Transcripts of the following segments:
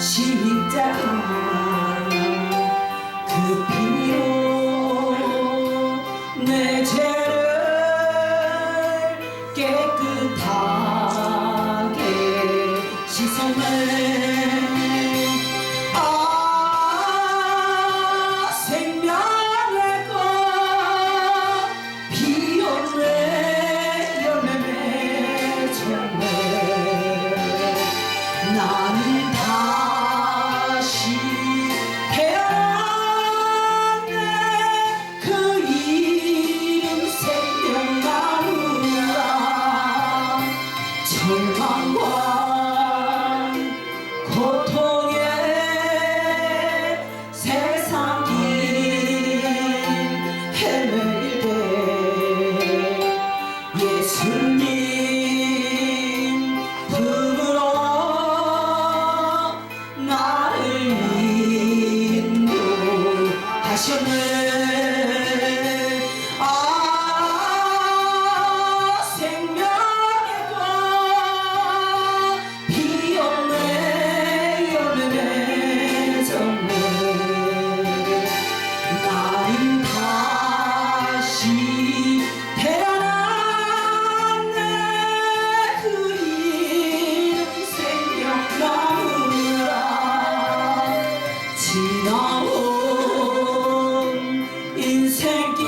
She 예수님 품으로 나를 인도하셨네. 아 생명의 꽃 피었네 열매 맺었네 나는 다시 지나온 인생길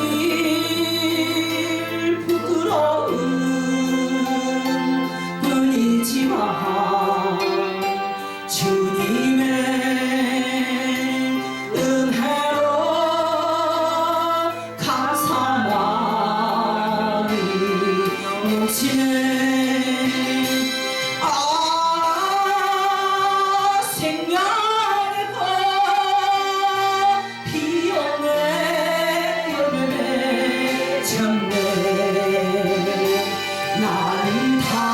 부끄러운 뿐이지만 주님의 은혜로 감사함이 넘치네 海棠